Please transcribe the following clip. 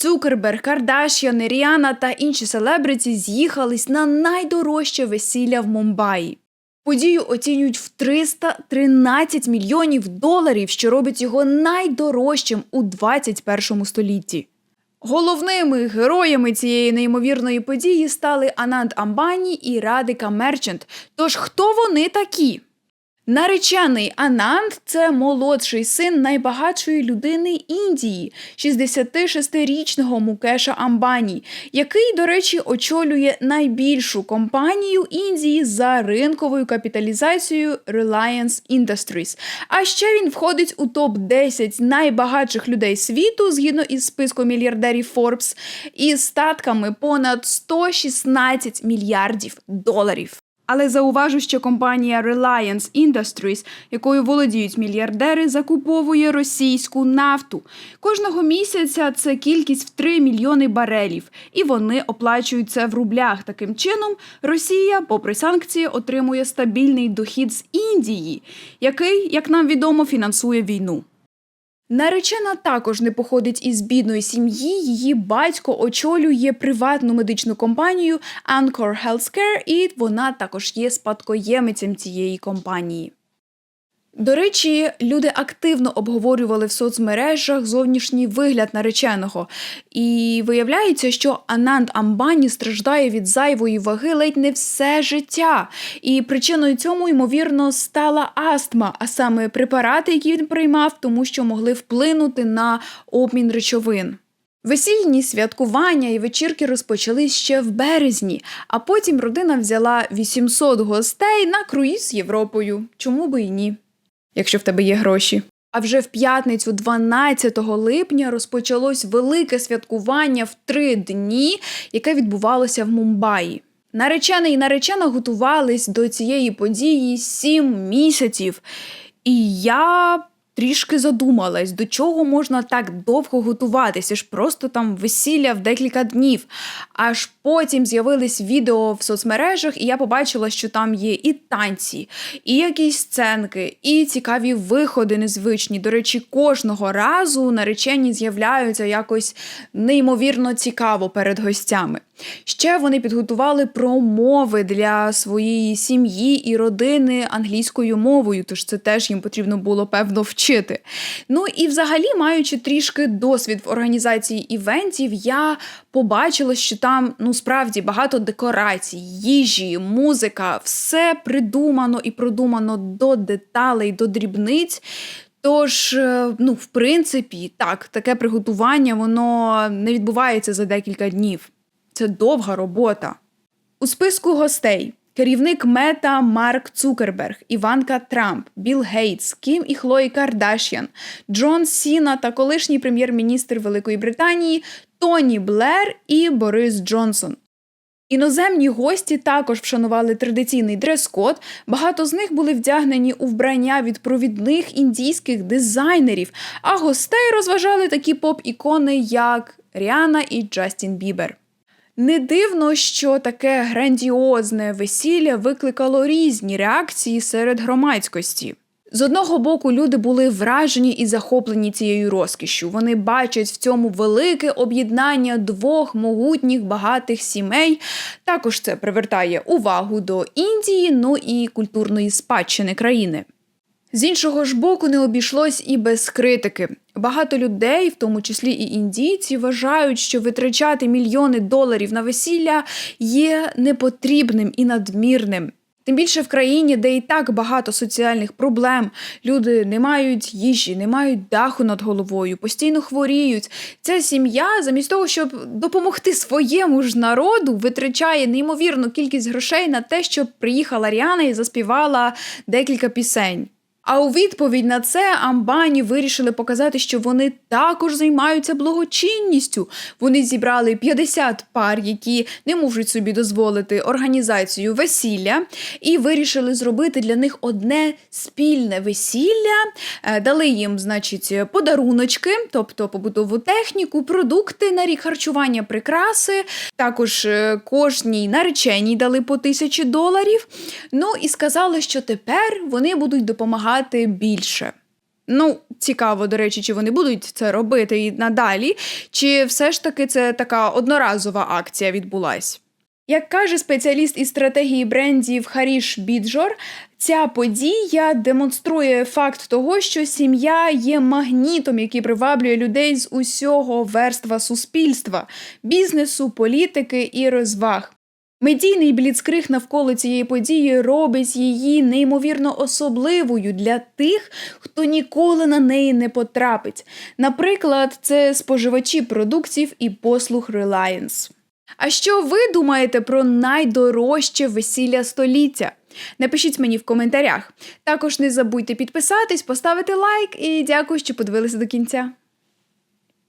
Цукерберг, Кардашян, Ріана та інші селебриті з'їхались на найдорожче весілля в Мумбаї. Подію оцінюють в 313 мільйонів доларів, що робить його найдорожчим у 21 столітті. Головними героями цієї неймовірної події стали Ананд Амбані і Радика Мерчант. Тож хто вони такі? Наречений Ананд це молодший син найбагатшої людини Індії, 66-річного Мукеша Амбані, який, до речі, очолює найбільшу компанію Індії за ринковою капіталізацією Reliance Industries. А ще він входить у топ 10 найбагатших людей світу згідно із списком мільярдерів Forbes, із статками понад 116 мільярдів доларів. Але зауважу, що компанія Reliance Industries, якою володіють мільярдери, закуповує російську нафту. Кожного місяця це кількість в 3 мільйони барелів, і вони оплачують це в рублях. Таким чином, Росія, попри санкції, отримує стабільний дохід з Індії, який, як нам відомо, фінансує війну. Наречена також не походить із бідної сім'ї. Її батько очолює приватну медичну компанію Anchor Healthcare, і вона також є спадкоємицем цієї компанії. До речі, люди активно обговорювали в соцмережах зовнішній вигляд нареченого, і виявляється, що Ананд Амбані страждає від зайвої ваги ледь не все життя. І причиною цьому, ймовірно, стала астма, а саме препарати, які він приймав, тому що могли вплинути на обмін речовин. Весільні святкування і вечірки розпочались ще в березні, а потім родина взяла 800 гостей на круїз з Європою. Чому би і ні? Якщо в тебе є гроші. А вже в п'ятницю, 12 липня, розпочалось велике святкування в три дні, яке відбувалося в Мумбаї. Наречений і наречена готувались до цієї події сім місяців. І я трішки задумалась, до чого можна так довго готуватися, ж просто там весілля в декілька днів. Аж потім з'явились відео в соцмережах, і я побачила, що там є і танці, і якісь сценки, і цікаві виходи незвичні. До речі, кожного разу наречені з'являються якось неймовірно цікаво перед гостями. Ще вони підготували промови для своєї сім'ї і родини англійською мовою, тож це теж їм потрібно було певно вчити. Ну і взагалі, маючи трішки досвід в організації івентів, я побачила, що там ну справді багато декорацій, їжі, музика, все придумано і продумано до деталей, до дрібниць. Тож, е, ну, в принципі, так, таке приготування воно не відбувається за декілька днів. Це довга робота. У списку гостей керівник мета Марк Цукерберг, Іванка Трамп, Білл Гейтс, Кім і Хлої Кардашян, Джон Сіна та колишній прем'єр-міністр Великої Британії Тоні Блер і Борис Джонсон. Іноземні гості також вшанували традиційний дрес-код. Багато з них були вдягнені у вбрання від провідних індійських дизайнерів, а гостей розважали такі поп-ікони, як Ріана і Джастін Бібер. Не дивно, що таке грандіозне весілля викликало різні реакції серед громадськості. З одного боку, люди були вражені і захоплені цією розкішшю. Вони бачать в цьому велике об'єднання двох могутніх багатих сімей. Також це привертає увагу до Індії, ну і культурної спадщини країни. З іншого ж боку, не обійшлось і без критики. Багато людей, в тому числі і індійці, вважають, що витрачати мільйони доларів на весілля є непотрібним і надмірним. Тим більше в країні, де і так багато соціальних проблем, люди не мають їжі, не мають даху над головою, постійно хворіють. Ця сім'я, замість того, щоб допомогти своєму ж народу, витрачає неймовірну кількість грошей на те, щоб приїхала Ріана і заспівала декілька пісень. А у відповідь на це Амбані вирішили показати, що вони також займаються благочинністю. Вони зібрали 50 пар, які не можуть собі дозволити організацію весілля, і вирішили зробити для них одне спільне весілля. Е, дали їм, значить, подаруночки, тобто побутову техніку, продукти на рік харчування, прикраси. Також е, кожній нареченій дали по тисячі доларів. Ну і сказали, що тепер вони будуть допомагати більше. Ну, цікаво, до речі, чи вони будуть це робити і надалі, чи все ж таки це така одноразова акція відбулась. Як каже спеціаліст із стратегії брендів Харіш Біджор, ця подія демонструє факт того, що сім'я є магнітом, який приваблює людей з усього верства суспільства, бізнесу, політики і розваг. Медійний бліцкриг навколо цієї події робить її неймовірно особливою для тих, хто ніколи на неї не потрапить. Наприклад, це споживачі продуктів і послуг Reliance. А що ви думаєте про найдорожче весілля століття? Напишіть мені в коментарях. Також не забудьте підписатись, поставити лайк і дякую, що подивилися до кінця.